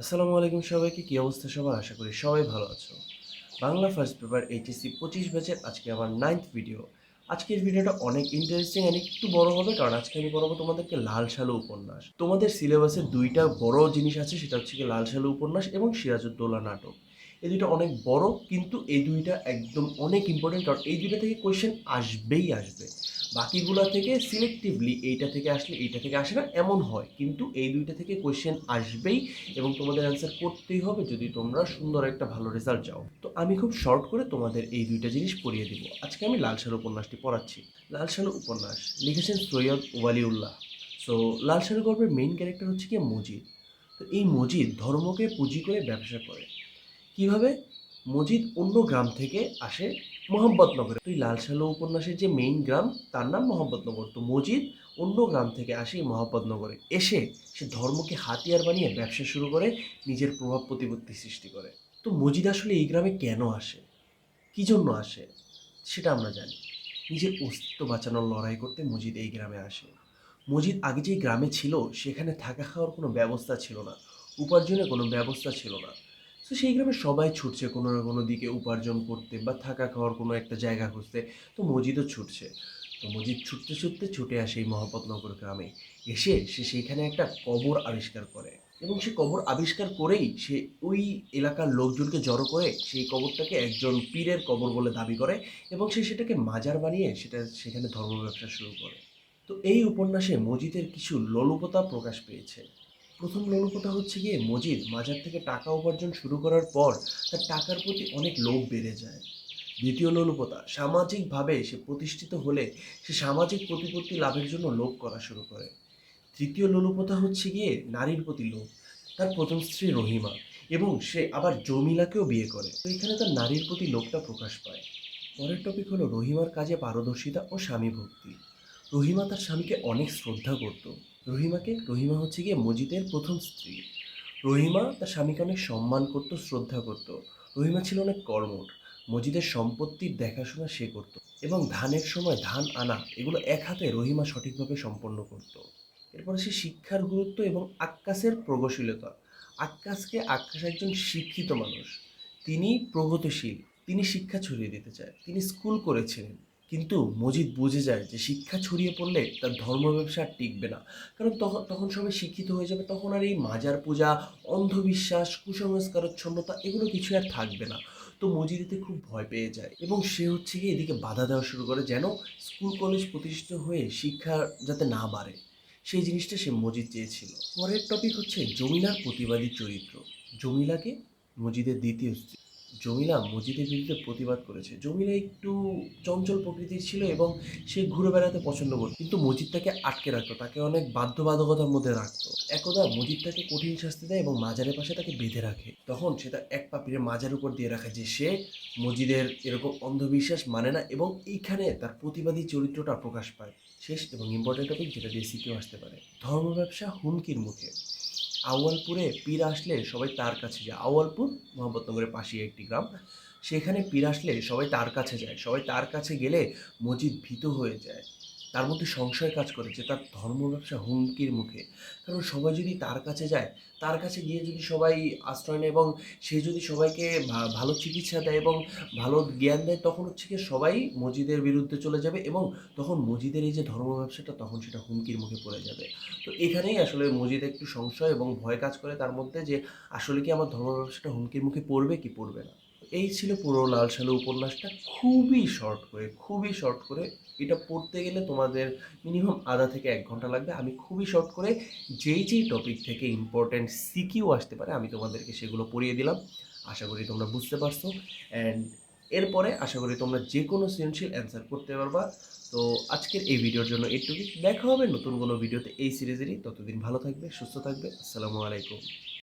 আসসালামু আলাইকুম সবাইকে, কী অবস্থা সবাই আশা করি সবাই ভালো আছো। বাংলা ফার্স্ট পেপার এইচএসসি পঁচিশ ব্যাচের আজকে আমার নাইন্থ ভিডিও আজকের ভিডিওটা অনেক ইন্টারেস্টিং অ্যান্ড একটু বড় হবে, কারণ আজকে আমি পড়াবো তোমাদেরকে লাল সালু উপন্যাস। তোমাদের সিলেবাসে দুইটা বড় জিনিস আছে, সেটা হচ্ছে কি লাল সালু উপন্যাস এবং সিরাজউদ্দৌলা নাটক। এই দুইটা অনেক বড়, কিন্তু এই দুইটা একদম অনেক ইম্পর্টেন্ট কারণ এই দুইটা থেকে কোয়েশ্চেন আসবেই আসবে। বাকিগুলো থেকে সিলেক্টিভলি এইটা থেকে আসলে এইটা থেকে আসে না, এমন হয়। কিন্তু এই দুইটা থেকে কোয়েশ্চেন আসবেই এবং তোমাদের অ্যান্সার করতেই হবে যদি তোমরা সুন্দর একটা ভালো রেজাল্ট চাও। তো আমি খুব শর্ট করে তোমাদের এই দুইটা জিনিস পড়িয়ে দিব। আজকে আমি লাল সালু উপন্যাসটি পড়াচ্ছি। লাল সালু উপন্যাস লিখেছেন সৈয়দ ওয়ালিউল্লাহ। সো লাল সালু গল্পের মেইন ক্যারেক্টার হচ্ছে কি মজিদ। তো এই মজিদ ধর্মকে পুঁজি করে ব্যবসা করে। কীভাবে মজিদ অন্য গ্রাম থেকে আসে মোহাম্মদনগরে? তুই এই লাল সালু উপন্যাসের যে মেইন গ্রাম, তার নাম মোহাম্মদনগর। তো মজিদ অন্য গ্রাম থেকে আসে মোহাম্মদনগরে। এসে সে ধর্মকে হাতিয়ার বানিয়ে ব্যবসা শুরু করে, নিজের প্রভাব প্রতিপত্তি সৃষ্টি করে। তো মজিদ আসলে এই গ্রামে কেন আসে? কী জন্য আসে? সেটা আমরা জানি। নিজের অস্তিত্ব বাঁচানোর লড়াই করতে মজিদ এই গ্রামে আসে। মজিদ আগে যে গ্রামে ছিল, সেখানে থাকা খাওয়ার কোনো ব্যবস্থা ছিল না। উপার্জনের কোনো ব্যবস্থা ছিল না। তো সেই গ্রামে সবাই ছুটছে কোনো না কোনো দিকে উপার্জন করতে বা থাকা খাওয়ার কোনো একটা জায়গা খুঁজতে। তো মজিদও ছুটছে। তো মজিদ ছুটতে ছুটতে ছুটে আসে এই মহাপতনগর গ্রামে। এসে সে সেইখানে একটা কবর আবিষ্কার করে এবং সে কবর আবিষ্কার করেই সে ওই এলাকার লোকজনকে জড়ো করে সেই কবরটাকে একজন পীরের কবর বলে দাবি করে এবং সে সেটাকে মাজার বানিয়ে সেটা সেখানে ধর্ম ব্যবসা শুরু করে। তো এই উপন্যাসে মজিদের কিছু লোলুপতা প্রকাশ পেয়েছে। প্রথম লোলুপতা হচ্ছে গিয়ে মজিদ মাজার থেকে টাকা উপার্জন শুরু করার পর তার টাকার প্রতি অনেক লোভ বেড়ে যায়। দ্বিতীয় লোলুপতা সামাজিকভাবে সে প্রতিষ্ঠিত হলে সে সামাজিক প্রতিপত্তি লাভের জন্য লোভ করা শুরু করে। তৃতীয় লোলুপতা হচ্ছে গিয়ে নারীর প্রতি লোভ, তার প্রথম স্ত্রী রহিমা এবং সে আবার জমিলাকেও বিয়ে করে। তো এখানে তার নারীর প্রতি লোভটা প্রকাশ পায়। পরের টপিক হলো রহিমার কাজে পারদর্শিতা ও স্বামী ভক্তি রহিমা তার স্বামীকে অনেক শ্রদ্ধা করত। রহিমাকে, রহিমা হচ্ছে গিয়ে মজিদের প্রথম স্ত্রী। রহিমা তার স্বামীকে অনেক সম্মান করত, শ্রদ্ধা করত। রহিমা ছিল অনেক কর্মঠ। মজিদের সম্পত্তির দেখাশোনা সে করত এবং ধানের সময় ধান আনা, এগুলো এক হাতে রহিমা সঠিকভাবে সম্পন্ন করত। এরপরে সে শিক্ষার গুরুত্ব এবং আক্কাসের প্রগতিশীলতা। আক্কাসকে আক্কাস একজন শিক্ষিত মানুষ। তিনি প্রগতিশীল, তিনি শিক্ষা ছড়িয়ে দিতে চায়, তিনি স্কুল করেছিলেন। কিন্তু মজিদ বুঝে যায় যে শিক্ষা ছড়িয়ে পড়লে তার ধর্ম ব্যবসা আর টিকবে না। কারণ তখন তখন সবাই শিক্ষিত হয়ে যাবে, তখন আর এই মাজার পূজা, অন্ধবিশ্বাস, কুসংস্কারচ্ছন্নতা এগুলো কিছু আর থাকবে না। তো মজিদ এতে খুব ভয় পেয়ে যায় এবং সে হচ্ছে গিয়ে এদিকে বাধা দেওয়া শুরু করে যেন স্কুল, কলেজ প্রতিষ্ঠিত হয়ে শিক্ষা যাতে না বাড়ে। সেই জিনিসটা সে মজিদ চেয়েছিল। পরের টপিক হচ্ছে জমিলার প্রতিবাদী চরিত্র। জমিলাকে মজিদের দ্বিতীয় স্ত্রী জমিলা মজিদের বিরুদ্ধে প্রতিবাদ করেছে। জমিলা একটু চঞ্চল প্রকৃতির ছিল এবং সে ঘুরে বেড়াতে পছন্দ করত। কিন্তু মজিদ তাকে আটকে রাখতো, তাকে অনেক বাধ্যবাধকতার মধ্যে রাখতো। একদা মজিদ তাকে কঠিন শাস্তি দেয় এবং মাজারের পাশে তাকে বেঁধে রাখে। তখন সে তার এক পাপিরে মাজার উপর দিয়ে রাখে যে সে মজিদের এরকম অন্ধবিশ্বাস মানে না এবং এইখানে তার প্রতিবাদী চরিত্রটা প্রকাশ পায়। শেষ এবং ইম্পর্টেন্ট টপিক যেটা দিয়ে সিকেও আসতে পারে। ধর্ম ব্যবসা হুমকির মুখে। আউয়ালপুরে পীর আসলে সবাই তার কাছে যায়। আউয়ালপুর মোহাম্মদনগরের পাশে একটি গ্রাম। সেখানে পীর আসলে সবাই তার কাছে যায়। সবাই তার কাছে গেলে মজিদ ভীত হয়ে যায়। তার মধ্যে সংশয় কাজ করে যে তার ধর্ম ব্যবসা হুমকির মুখে। কারণ সবাই যদি তার কাছে যায়, তার কাছে গিয়ে যদি সবাই আশ্রয় নেয় এবং সে যদি সবাইকে ভালো চিকিৎসা দেয় এবং ভালো জ্ঞান দেয়, তখন হচ্ছে কি সবাই মজিদের বিরুদ্ধে চলে যাবে এবং তখন মজিদের এই যে ধর্ম ব্যবসাটা, তখন সেটা হুমকির মুখে পড়ে যাবে। তো এখানেই আসলে মজিদ একটু সংশয় এবং ভয় কাজ করে তার মধ্যে যে, আসলে কি আমার ধর্ম ব্যবসাটা হুমকির মুখে পড়বে কি পড়বে না? এই ছিল পুরো লাল সালু উপন্যাসটা। খুবই শর্ট করে, খুবই শর্ট করে। এটা পড়তে গেলে তোমাদের মিনিমাম আধা থেকে এক ঘণ্টা লাগবে। আমি খুবই শর্ট করে যেই যেই টপিক থেকে ইম্পর্ট্যান্ট সিকিউ আসতে পারে, আমি তোমাদেরকে সেগুলো পড়িয়ে দিলাম। আশা করি তোমরা বুঝতে পারছ। অ্যান্ড এরপরে আশা করি তোমরা যে কোনো সৃজনশীল অ্যান্সার করতে পারবা। তো আজকের এই ভিডিওর জন্য এইটুকুই দেখা হবে নতুন কোনো ভিডিওতে এই সিরিজেরই ততদিন ভালো থাকবে, সুস্থ থাকবে। আসসালামু আলাইকুম।